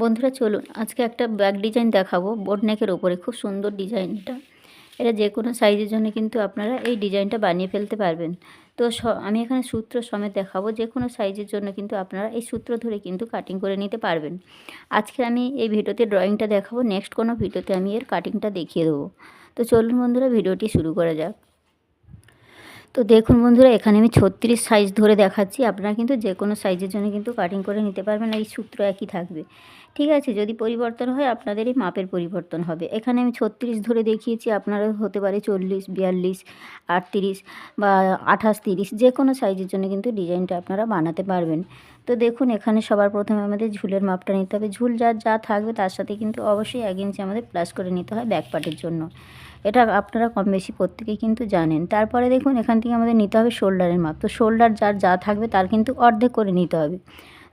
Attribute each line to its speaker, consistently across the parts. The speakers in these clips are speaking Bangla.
Speaker 1: বন্ধুরা, চলুন আজকে একটা ব্যাক ডিজাইন দেখাবো নেকের ওপরে খুব সুন্দর ডিজাইনটা এটা। যে কোনো সাইজের জন্য কিন্তু আপনারা এই ডিজাইনটা বানিয়ে ফেলতে পারবেন। তো আমি এখানে সূত্র সমেত দেখাবো, যে কোনো সাইজের জন্য কিন্তু আপনারা এই সূত্র ধরে কিন্তু কাটিং করে নিতে পারবেন। আজকে আমি এই ভিডিওতে ড্রয়িংটা দেখাবো নেক্সট কোনো ভিডিওতে আমি এর কাটিংটা দেখিয়ে দেবো। তো চলুন বন্ধুরা, ভিডিওটি শুরু করা যাক। তো দেখুন বন্ধুরা, এখানে আমি ছত্রিশ সাইজ ধরে দেখাচ্ছি। আপনারা কিন্তু যে কোনো সাইজের জন্য কিন্তু কাটিং করে নিতে পারবেন এই সূত্র একই থাকবে। ঠিক আছে, যদি পরিবর্তন হয় আপনাদের এই মাপের পরিবর্তন হবে। এখানে আমি ছত্রিশ ধরে দেখিয়েছি আপনারা হতে পারে চল্লিশ, বিয়াল্লিশ, আটত্রিশ বা আঠাশ, তিরিশ যে কোনো সাইজের জন্য কিন্তু ডিজাইনটা আপনারা বানাতে পারবেন। তো দেখুন, এখানে সবার প্রথমে আমাদের ঝুলের মাপটা নিতে হবে। ঝুল যার যা থাকবে তার সাথে কিন্তু অবশ্যই এক ইঞ্চি আমাদের প্লাস করে নিতে হয় ব্যাক পার্টের জন্য। এটা আপনারা কম বেশি প্রত্যেকেই কিন্তু জানেন। তারপরে দেখুন, এখান থেকে আমাদের নিতে হবে শোল্ডারের মাপ। তো শোল্ডার যার যা থাকবে তার কিন্তু অর্ধেক করে নিতে হবে।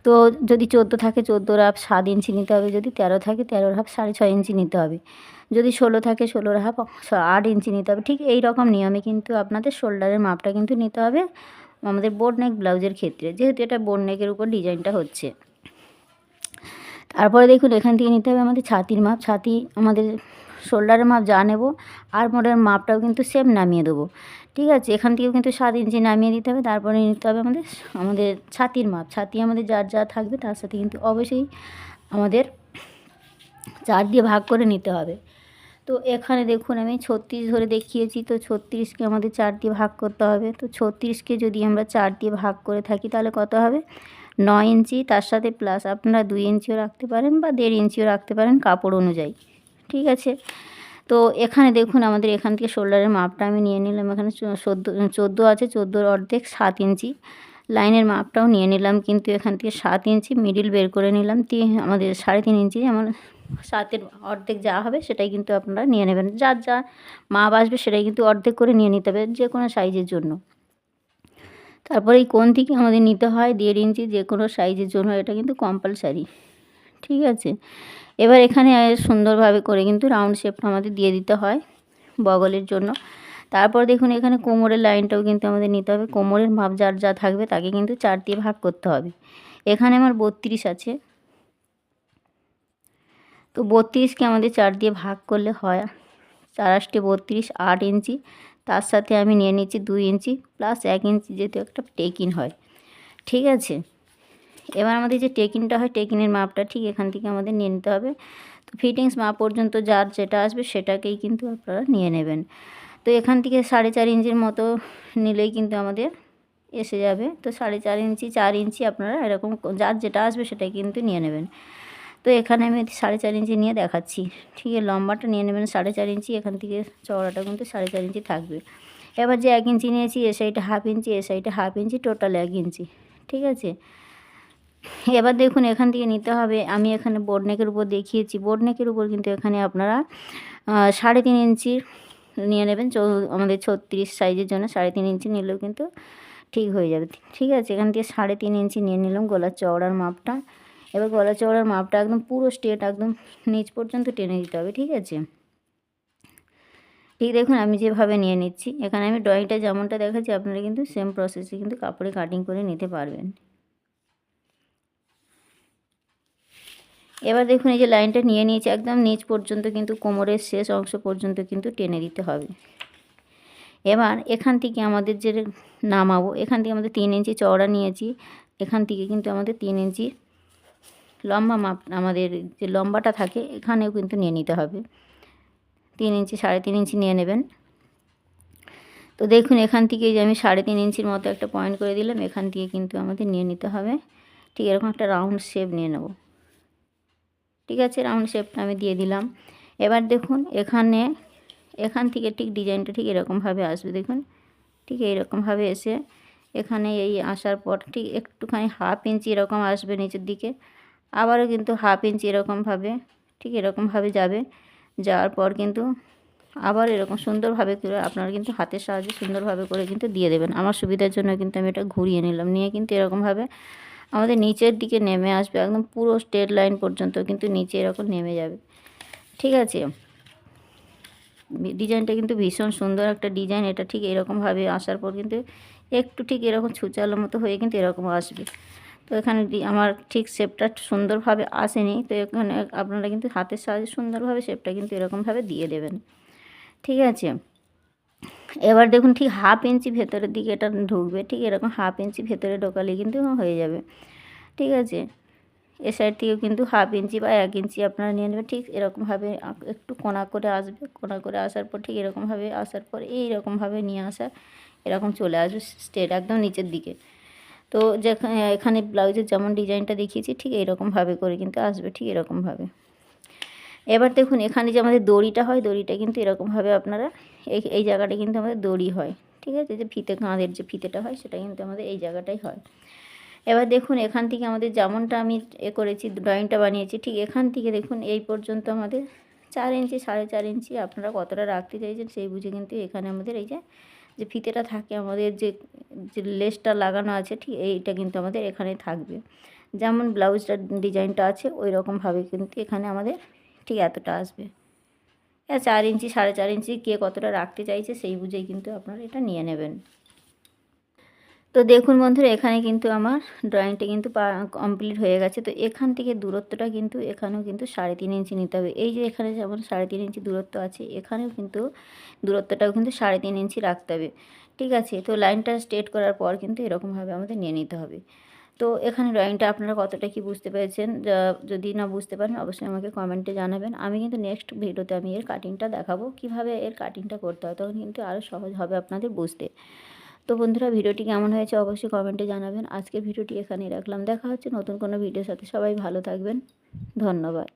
Speaker 1: তো যদি চোদ্দ থাকে চোদ্দোর হাফ সাত ইঞ্চি নিতে হবে। যদি তেরো থাকে তেরোর হাফ সাড়ে ছয় ইঞ্চি নিতে হবে। যদি ষোলো থাকে ষোলোর হাফ আট ইঞ্চি নিতে হবে। ঠিক এই রকম নিয়মে কিন্তু আপনাদের শোল্ডারের মাপটা কিন্তু নিতে হবে আমাদের বোর্ড নেক ব্লাউজের ক্ষেত্রে। যেহেতু এটা বোর্ড নেকের উপর ডিজাইনটা হচ্ছে। তারপরে দেখুন, এখান থেকে নিতে হবে আমাদের ছাতির মাপ। ছাতি আমাদের শোল্ডারের মাপ যা নেব আর মোড়ের মাপটাও কিন্তু সেম নামিয়ে দেবো। ঠিক আছে, এখান থেকেও কিন্তু সাত ইঞ্চি নামিয়ে দিতে হবে, তারপরে নিতে হবে আমাদের আমাদের ছাতির মাপ। ছাতি আমাদের যার যা থাকবে তার সাথে কিন্তু অবশ্যই আমাদের চার দিয়ে ভাগ করে নিতে হবে। তো এখানে দেখুন আমি ছত্রিশ ধরে দেখিয়েছি, তো ছত্রিশকে আমাদের চার দিয়ে ভাগ করতে হবে। তো ছত্রিশকে যদি আমরা চার দিয়ে ভাগ করে থাকি তাহলে কত হবে? নয় ইঞ্চি, তার সাথে প্লাস আপনারা দুই ইঞ্চিও রাখতে পারেন বা দেড় ইঞ্চিও রাখতে পারেন কাপড় অনুযায়ী। ঠিক আছে। তো এখানে দেখুন আমাদের এখান থেকে শোল্ডারের মাপটা আমি নিয়ে নিলাম। এখানে চোদ্দ চোদ্দ আছে, চোদ্দোর অর্ধেক সাত ইঞ্চি। লাইনের মাপটাও নিয়ে নিলাম কিন্তু এখান থেকে সাত ইঞ্চি মিডিল বের করে নিলাম। তিন, আমাদের সাড়ে তিন ইঞ্চি আমার সাতের অর্ধেক যা হবে সেটাই কিন্তু আপনারা নিয়ে নেবেন। যার যা মাপ আসবে সেটাই কিন্তু অর্ধেক করে নিয়ে নিতে হবে যে কোনো সাইজের জন্য। তারপরে এই কোন থেকে আমাদের নিতে হয় দেড় ইঞ্চি যে কোনো সাইজের জন্য, এটা কিন্তু কম্পালসারি ঠিক আছে? এবার এখানে সুন্দরভাবে করে কিন্তু রাউন্ড শেপটা আমাদের দিয়ে দিতে হয় বগলের জন্য। তারপর দেখুন এখানে কোমরের লাইনটাও কিন্তু আমাদের নিতে হবে। কোমরের মাপ যার যা থাকবে তাকে কিন্তু চার দিয়ে ভাগ করতে হবে। এখানে আমার বত্রিশ আছে। তো বত্রিশকে আমাদের চার দিয়ে ভাগ করলে হয় চার আষ্টে বত্রিশ, আট ইঞ্চি। তার সাথে আমি নিয়ে নিচ্ছি দুই ইঞ্চি প্লাস এক ইঞ্চি যেহেতু একটা টেকিন হয়। ঠিক আছে? এবার আমাদের যে টেকিনটা হয়, টেকিনের মাপটা ঠিক এখান থেকে আমাদের নিয়ে নিতে হবে। তো ফিটিংস মাপ পর্যন্ত যার যেটা আসবে সেটাকেই কিন্তু আপনারা নিয়ে নেবেন। তো এখান থেকে সাড়ে চার ইঞ্চির মতো নিলেই কিন্তু আমাদের এসে যাবে। তো সাড়ে চার ইঞ্চি চার ইঞ্চি আপনারা এরকম যার যেটা আসবে সেটাই কিন্তু নিয়ে নেবেন। তো এখানে আমি সাড়ে চার ইঞ্চি নিয়ে দেখাচ্ছি। ঠিক আছে লম্বাটা নিয়ে নেবেন সাড়ে চার ইঞ্চি, এখান থেকে চওড়াটা কিন্তু সাড়ে চার ইঞ্চি থাকবে। এবার যে এক ইঞ্চি নিয়েছি, এ সাইডে হাফ ইঞ্চি, এ সাইডে হাফ ইঞ্চি টোটাল এক ইঞ্চি। ঠিক আছে? এবার দেখুন, এখান থেকে নিতে হবে। আমি এখানে বোর্ড নেকের উপর দেখিয়েছি। বোর্ড নেকের উপর কিন্তু এখানে আপনারা সাড়ে তিন ইঞ্চির নিয়ে নেবেন। আমাদের ছত্রিশ সাইজের জন্য সাড়ে তিন ইঞ্চি নিলেও কিন্তু ঠিক হয়ে যাবে। ঠিক আছে, এখান থেকে সাড়ে তিন ইঞ্চি নিয়ে নিলাম গলার চওড়ার মাপটা। এবার গলা চওড়ার মাপটা একদম পুরো স্ট্রেট একদম নিচ পর্যন্ত টেনে দিতে হবে। ঠিক আছে? ঠিক দেখুন, আমি যেভাবে নিয়ে নিচ্ছি। এখানে আমি ড্রয়িংটা যেমনটা দেখাচ্ছি, আপনারা কিন্তু সেম প্রসেসে কিন্তু কাপড়ে কাটিং করে নিতে পারবেন। এবার দেখুন, এই যে লাইনটা নিয়ে নিয়েছি, একদম নিচ পর্যন্ত কিন্তু কোমরের শেষ অংশ পর্যন্ত কিন্তু টেনে দিতে হবে। এবার এখান থেকে আমাদের যে নামাবো, এখান থেকে আমাদের তিন ইঞ্চি চওড়া নিয়েছি, এখান থেকে কিন্তু আমাদের তিন ইঞ্চি লম্বা মাপ, আমাদের যে লম্বাটা থাকে, এখানেও কিন্তু নিয়ে নিতে হবে। তিন ইঞ্চি, সাড়ে তিন ইঞ্চি নিয়ে নেবেন। তো দেখুন, এখান থেকে যে আমি সাড়ে তিন ইঞ্চির মতো একটা পয়েন্ট করে দিলাম, এখান থেকে কিন্তু আমাদের নিয়ে নিতে হবে। ঠিক এরকম একটা রাউন্ড শেপ নিয়ে নেব। ঠিক আছে রাউন্ড শেপটা আমি দিয়ে দিলাম। এবার দেখুন, এখানে, এখান থেকে ঠিক ডিজাইনটা ঠিক এরকমভাবে আসবে, দেখুন। ঠিক এইরকমভাবে এসে এখানে এই আসার পর ঠিক একটুখানি হাফ ইঞ্চি এরকম আসবে নিচের দিকে। আবারও কিন্তু হাফ ইঞ্চি এরকমভাবে, ঠিক এরকমভাবে যাবে। যাওয়ার পর কিন্তু আবার এরকম সুন্দরভাবে করে আপনারা কিন্তু হাতের সাহায্যে সুন্দরভাবে করে কিন্তু দিয়ে দেবেন। আমার সুবিধার জন্য কিন্তু আমি এটা ঘুরিয়ে নিলাম, নিয়ে কিন্তু এরকমভাবে আমাদের নিচের দিকে নেমে আসবে, একদম পুরো স্ট্রেট লাইন পর্যন্ত কিন্তু নিচে এরকম নেমে যাবে। ঠিক আছে? ডিজাইনটা কিন্তু ভীষণ সুন্দর একটা ডিজাইন এটা ঠিক এরকমভাবে আসার পর কিন্তু একটু ঠিক এরকম ছুচালো মতো হয়ে কিন্তু এরকম আসবে। তো এখানে আমার ঠিক শেপটা সুন্দরভাবে আসেনি, তো এখানে আপনারা কিন্তু হাতের সাহায্যে সুন্দরভাবে শেপটা কিন্তু এরকমভাবে দিয়ে দেবেন। ঠিক আছে? এবার দেখুন ঠিক হাফ ইঞ্চি ভেতরের দিকে এটা ঢুকবে, ঠিক এরকম হাফ ইঞ্চি ভেতরে ঢোকালে কিন্তু হয়ে যাবে। ঠিক আছে? এ সাইড থেকেও কিন্তু হাফ ইঞ্চি বা এক ইঞ্চি আপনারা নিয়ে নেবেন, ঠিক এরকমভাবে একটু কোনা করে আসবে, কোনা করে আসার পর ঠিক এরকমভাবে আসার পর এইরকমভাবে নিয়ে আসা, এরকম চলে আসবে স্ট্রেট একদম নিচের দিকে। তো যেখানে এখানে ব্লাউজের যেমন ডিজাইনটা দেখিয়েছি, ঠিক এরকমভাবে করে কিন্তু আসবে, ঠিক এরকমভাবে। এবার দেখুন, এখানে যে আমাদের দড়িটা হয়, দড়িটা কিন্তু এরকমভাবে আপনারা এই এই জায়গাটা কিন্তু আমাদের দড়ি হয়, ঠিক আছে? যে ফিতে, কাঁধের যে ফিতেটা হয়, সেটা কিন্তু আমাদের এই জায়গাটাই হয়। এবার দেখুন, এখান থেকে আমাদের যেমনটা আমি এ করেছি ড্রয়িংটা বানিয়েছি, ঠিক এখান থেকে দেখুন, এই পর্যন্ত আমাদের চার ইঞ্চি, সাড়ে চার ইঞ্চি আপনারা কতটা রাখতে চাইছেন, সেই বুঝে কিন্তু এখানে আমাদের এই যে যে ফিতেটা থাকে, আমাদের যে যে লেসটা লাগানো আছে, ঠিক এইটা কিন্তু আমাদের এখানে থাকবে। যেমন ব্লাউজটার ডিজাইনটা আছে ওই রকমভাবে কিন্তু এখানে আমাদের ঠিক এতটা আসবে। হ্যাঁ চার ইঞ্চি, সাড়ে চার ইঞ্চি কে কতটা রাখতে চাইছে সেই বুঝেই কিন্তু আপনারা এটা নিয়ে নেবেন। তো দেখুন বন্ধুরা, এখানে কিন্তু আমার ড্রয়িংটা কিন্তু কমপ্লিট হয়ে গেছে। তো এখান থেকে দূরত্বটা কিন্তু এখানেও কিন্তু সাড়ে তিন ইঞ্চি নিতে হবে। এই যে এখানে যেমন সাড়ে তিন ইঞ্চি দূরত্ব আছে, এখানেও কিন্তু দূরত্বটাও কিন্তু সাড়ে তিন ইঞ্চি রাখতে হবে। ঠিক আছে, তো লাইনটা স্ট্রেট করার পর কিন্তু এরকমভাবে আমাদের নিয়ে নিতে হবে। তো এখানে ড্রয়িংটা আপনারা কতটা কি বুঝতে পেরেছেন? যদি না বুঝতে পারেন, অবশ্যই আমাকে কমেন্টে জানাবেন। আমি কিন্তু নেক্সট ভিডিওতে আমি এর কাটিংটা দেখাবো। কীভাবে এর কাটিংটা করতে হয়, তখন কিন্তু আরও সহজ হবে আপনাদের বুঝতে। তো বন্ধুরা, ভিডিওটি কেমন হয়েছে অবশ্যই কমেন্টে জানাবেন। আজকের ভিডিওটি এখানেই রাখলাম। দেখা হচ্ছে নতুন কোনো ভিডিওর সাথে। সবাই ভালো থাকবেন। ধন্যবাদ।